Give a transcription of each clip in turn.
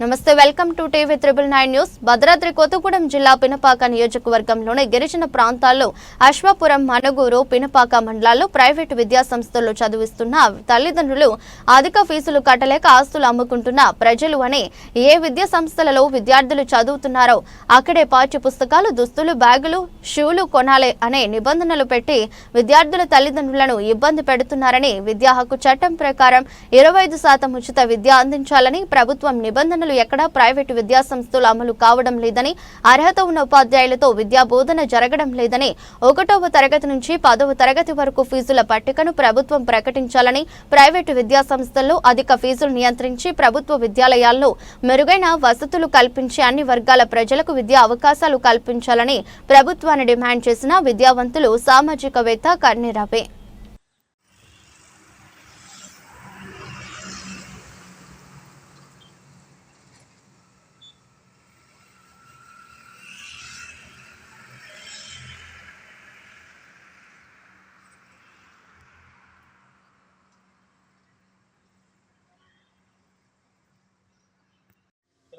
నమస్తే welcome to TV triple nine news. Bhadradri Kothagudem జిల్లా పినపాక నియోజకవర్గంలోని గిరిజన ప్రాంతాల్లో అశ్వపురం మనుగూరు పినపాక మండలాల్లో ప్రైవేటు విద్యాసంస్థల్లో చదివిస్తున్న తల్లిదండ్రులు అధిక ఫీజులు కట్టలేక ఆస్తులు అమ్ముకుంటున్న ప్రజలు అని ఏ విద్యా సంస్థలలో విద్యార్థులు చదువుతున్నారో అక్కడే పాఠ్య పుస్తకాలు దుస్తులు బ్యాగులు షూలు కొనాలి అనే నిబంధనలు పెట్టి విద్యార్థుల తల్లిదండ్రులను ఇబ్బంది పెడుతున్నారని విద్యా హక్కు చట్టం ప్రకారం ఇరవై ఐదు శాతం ఉచిత విద్య అందించాలని ప్రభుత్వం నిబంధన నిబంధనలు ఎక్కడా ప్రైవేటు విద్యా సంస్థలు అమలు కావడం లేదని అర్హత ఉన్న ఉపాధ్యాయులతో విద్యా బోధన జరగడం లేదని ఒకటవ తరగతి నుంచి పదవ తరగతి వరకు ఫీజుల పట్టికను ప్రభుత్వం ప్రకటించాలని ప్రైవేటు విద్యా సంస్థల్లో అధిక ఫీజులు నియంత్రించి ప్రభుత్వ విద్యాలయాల్లో మెరుగైన వసతులు కల్పించి అన్ని వర్గాల ప్రజలకు విద్యా అవకాశాలు కల్పించాలని ప్రభుత్వాన్ని డిమాండ్ చేసిన విద్యావంతులు సామాజికవేత్త కన్నీరవే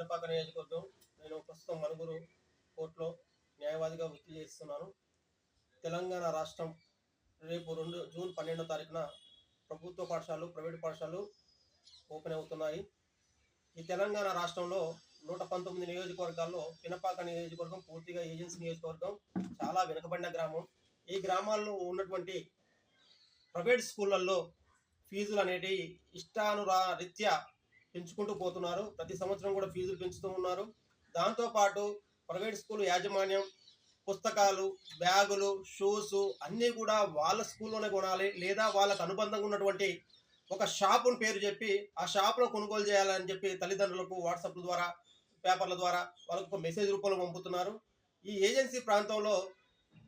పినపాక నియోజకవర్గం నేను ప్రస్తుతం మనుగురు కోర్టులో న్యాయవాదిగా వృత్తి చేస్తున్నాను. తెలంగాణ రాష్ట్రం రేపు రెండు జూన్ పన్నెండో తారీఖున ప్రభుత్వ పాఠశాలలు ప్రైవేట్ పాఠశాలలు ఓపెన్ అవుతున్నాయి. ఈ తెలంగాణ రాష్ట్రంలో నూట పంతొమ్మిది నియోజకవర్గాల్లో పినపాక నియోజకవర్గం పూర్తిగా ఏజెన్సీ నియోజకవర్గం చాలా వెనుకబడిన గ్రామం. ఈ గ్రామాల్లో ఉన్నటువంటి ప్రైవేట్ స్కూళ్ళల్లో ఫీజులు అనేటివి ఇష్టానురా రీత్యా పెంచుకుంటూ పోతున్నారు. ప్రతి సంవత్సరం కూడా ఫీజులు పెంచుతూ ఉన్నారు. దాంతోపాటు ప్రైవేట్ స్కూల్ యాజమాన్యం పుస్తకాలు బ్యాగులు షూస్ అన్నీ కూడా వాళ్ళ స్కూల్లోనే కొనాలి. లేదా వాళ్ళకు అనుబంధంగా ఉన్నటువంటి ఒక షాపును పేరు చెప్పి ఆ షాప్లో కొనుగోలు చేయాలని చెప్పి తల్లిదండ్రులకు వాట్సాప్ల ద్వారా పేపర్ల ద్వారా వాళ్ళకు ఒక మెసేజ్ రూపంలో పంపుతున్నారు. ఈ ఏజెన్సీ ప్రాంతంలో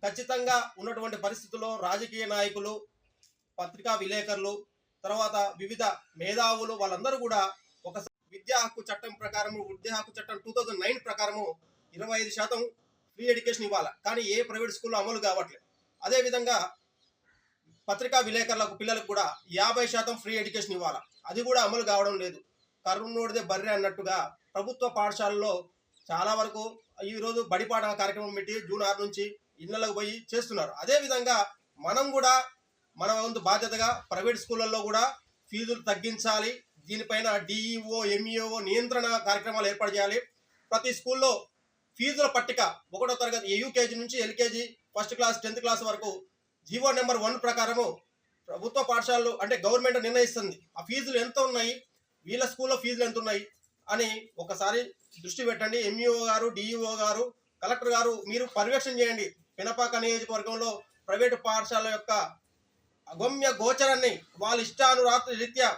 ఖచ్చితంగా ఉన్నటువంటి పరిస్థితుల్లో రాజకీయ నాయకులు పత్రికా విలేకరులు తర్వాత వివిధ మేధావులు వాళ్ళందరూ కూడా ఒక విద్యా హక్కు చట్టం ప్రకారము విద్యా హక్కు చట్టం టూ థౌజండ్ నైన్ ప్రకారము ఇరవై ఐదు శాతం ఫ్రీ ఎడ్యుకేషన్ ఇవ్వాలి? కానీ ఏ ప్రైవేట్ స్కూల్లో అమలు కావట్లేదు. అదేవిధంగా పత్రికా విలేకరులకు పిల్లలకు కూడా యాభై శాతం ఫ్రీ ఎడ్యుకేషన్ ఇవ్వాలి? అది కూడా అమలు కావడం లేదు. కరుణోడిదే బర్రె అన్నట్టుగా ప్రభుత్వ పాఠశాలలో చాలా వరకు ఈరోజు బడిపాట కార్యక్రమం పెట్టి జూన్ ఆరు నుంచి ఇళ్ళకు పోయి చేస్తున్నారు. అదేవిధంగా మనం కూడా మన వంతు బాధ్యతగా ప్రైవేట్ స్కూళ్ళల్లో కూడా ఫీజులు తగ్గించాలి. దీనిపైన డిఈఓ ఎంఈఓ నియంత్రణ కార్యక్రమాలు ఏర్పాటు చేయాలి. ప్రతి స్కూల్లో ఫీజుల పట్టిక ఒకటో తరగతి యూకేజీ నుంచి LKG first class tenth class వరకు జీవో నెంబర్ వన్ ప్రకారము ప్రభుత్వ పాఠశాలలు అంటే గవర్నమెంట్ నిర్ణయిస్తుంది. ఆ ఫీజులు ఎంత ఉన్నాయి? వీళ్ళ స్కూల్లో ఫీజులు ఎంత ఉన్నాయి? అని ఒకసారి దృష్టి పెట్టండి. ఎంఈఓ గారు డిఈఓ గారు కలెక్టర్ గారు మీరు పర్యవేక్షణ చేయండి. పినపాక నియోజకవర్గంలో ప్రైవేటు పాఠశాల యొక్క అగమ్య గోచరాన్ని వాళ్ళ ఇష్టానురాత్రి రీత్యా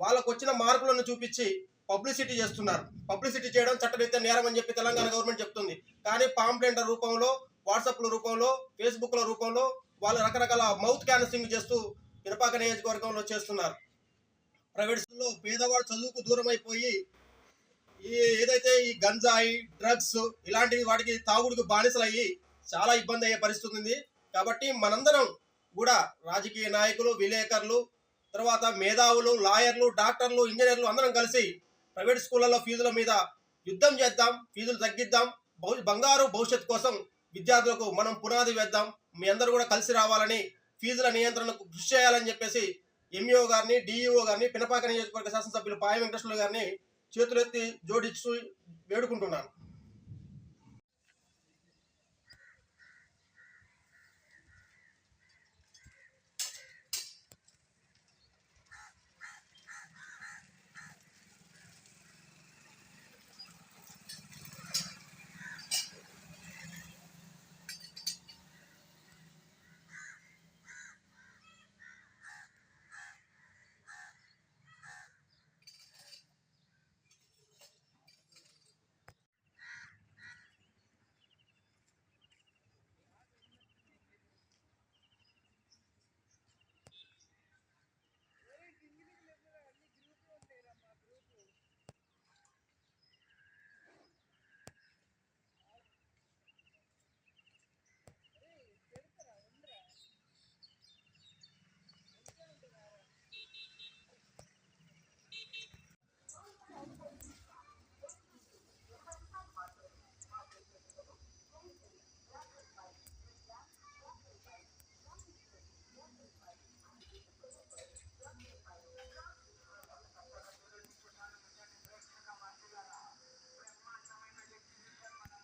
వాళ్ళకు వచ్చిన మార్కులను చూపించి పబ్లిసిటీ చేస్తున్నారు. పబ్లిసిటీ చేయడం చట్టరీత్యా నేరం అని చెప్పి తెలంగాణ గవర్నమెంట్ చెప్తుంది. కానీ పాంప్లెంట్ల రూపంలో వాట్సాప్ల రూపంలో ఫేస్బుక్ల రూపంలో వాళ్ళు రకరకాల మౌత్ క్యాన్సింగ్ చేస్తూ పినపాక నియోజకవర్గంలో చేస్తున్నారు. ప్రైవేట్ స్కూల్లో పేదవాడు చదువుకు దూరం అయిపోయి ఈ ఏదైతే ఈ గంజాయి డ్రగ్స్ ఇలాంటివి వాటికి తాగుడుకు బానిసలయ్యి చాలా ఇబ్బంది అయ్యే పరిస్థితి ఉంది. కాబట్టి మనందరం కూడా రాజకీయ నాయకులు విలేకరులు తర్వాత మేధావులు లాయర్లు డాక్టర్లు ఇంజనీర్లు అందరం కలిసి ప్రైవేట్ స్కూళ్ళలో ఫీజుల మీద యుద్ధం చేద్దాం ఫీజులు తగ్గిద్దాం. బంగారు భవిష్యత్తు కోసం విద్యార్థులకు మనం పునాది వేద్దాం. మీ అందరూ కూడా కలిసి రావాలని ఫీజుల నియంత్రణకు కృషి చేయాలని చెప్పేసి ఎంఈఓ గారిని డిఈఓ గారిని పినపాక నియోజకవర్గ శాసనసభ్యులు పాయ వెంకటేశ్వర గారిని చేతులెత్తి జోడిస్తూ వేడుకుంటున్నాను.